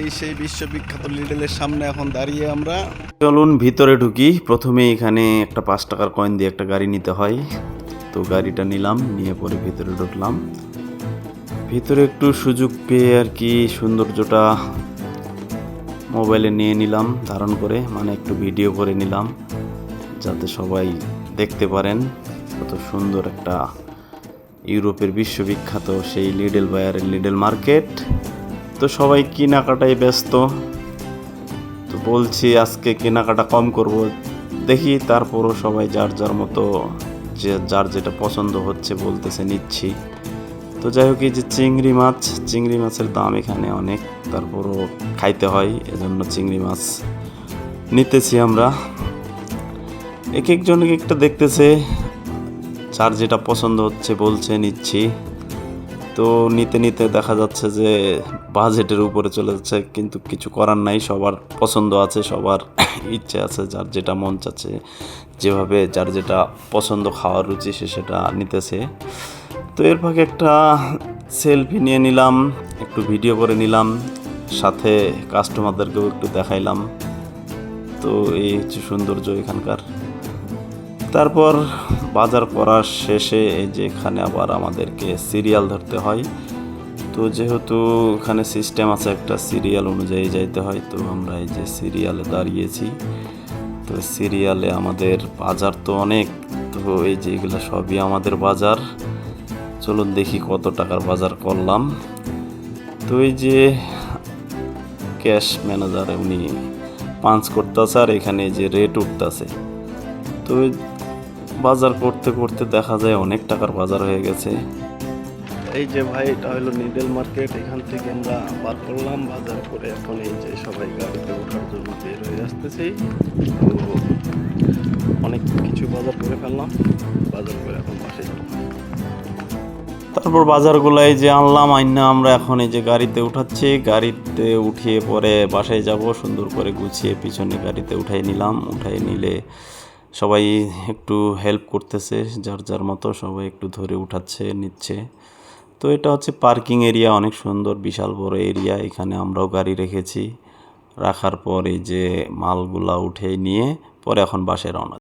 এই সেই বিশ্ববিখ্যাত লিডেলের সামনে এখন দাঁড়িয়ে আমরা। চলুন ভিতরে ঢুকি। প্রথমে এখানে একটা পাঁচ টাকার কয়েন দিয়ে একটা গাড়ি নিতে হয়। তো গাড়িটা নিলাম, নিয়ে পরে ভিতরে ঢুকলাম। ভিতরে একটু সুযোগ পেয়ে আর কি সৌন্দর্যটা মোবাইলে নিয়ে নিলাম, ধারণ করে মানে একটু ভিডিও করে নিলাম, যাতে সবাই দেখতে পারেন কত সুন্দর একটা ইউরোপের বিশ্ববিখ্যাত সেই লিডেল বায়ারের লিডেল মার্কেট তো সবাই কেনাকাটায় ব্যস্ত। তো বলছি আজকে কেনাকাটা কম করব। দেখি তারপরও সবাই যার যার মতো যে যার যেটা পছন্দ হচ্ছে বলতেছে নিচ্ছি। তো যাই হোক, এই যে চিংড়ি মাছ, চিংড়ি মাছের দাম এখানে অনেক। তারপরও খাইতে হয়, এজন্য চিংড়ি মাছ নিতেছি আমরা। এক একজন এক একটা দেখতেছে, যার যেটা পছন্দ হচ্ছে বলছে নিচ্ছি। তো নিতে নিতে দেখা যাচ্ছে যে বাজেটের উপরে চলে যাচ্ছে, কিন্তু কিছু করার নাই। সবার পছন্দ আছে, সবার ইচ্ছে আছে, যার যেটা মন চাচ্ছে, যেভাবে যার যেটা পছন্দ, খাওয়ার রুচি, সে সেটা নিতেছে। তো এর ফাঁকে একটা সেলফি নিয়ে নিলাম, একটু ভিডিও করে নিলাম, সাথে কাস্টমারদেরকেও একটু দেখাইলাম। তো এই হচ্ছে সৌন্দর্য এখানকার। তারপর বাজার করার শেষে এই যে এখানে আবার আমাদেরকে সিরিয়াল ধরতে হয়। তো যেহেতু এখানে সিস্টেম আছে একটা সিরিয়াল অনুযায়ী যাইতে হয়, তো আমরা এই যে সিরিয়ালে দাঁড়িয়েছি। তো সিরিয়ালে আমাদের বাজার তো অনেক, তো এই যে এগুলো সবই আমাদের বাজার। চলুন দেখি কত টাকার বাজার করলাম। তো এই যে ক্যাশ ম্যানেজার উনি পাঞ্চ করতেছে আর এখানে যে রেট উঠতেছে। তো বাজার করতে করতে দেখা যায় অনেক টাকার বাজার হয়ে গেছে। এই যে ভাই এটা হলো নিডেল মার্কেট এখান থেকে আমরা বার করলাম বাজার করে। এখন এই যে সবাই গাড়িতে ওঠার জন্য বের হয়ে আসতেছি। তো অনেক কিছু বাজার করে ফেললাম। বাজার করে এখন বাসে যাব। তারপর বাজারগুলাই যে আনলাম আইনা আমরা এখন এই যে গাড়িতে উঠাচ্ছি। গাড়িতে উঠিয়ে পরে বাসায় যাব। সুন্দর করে গুছিয়ে পিছনে গাড়িতে উঠাই নিলাম। উঠাই নিলে সবাই একটু হেল্প করতেছে, যার যার মতো সবাই একটু ধরে উঠাচ্ছে, নিচ্ছে। তো এটা হচ্ছে পার্কিং এরিয়া অনেক সুন্দর, বিশাল বড় এরিয়া এখানে আমরাও গাড়ি রেখেছি। রাখার পর এই যে মালগুলা উঠে নিয়ে, পরে এখন বাসে রওনা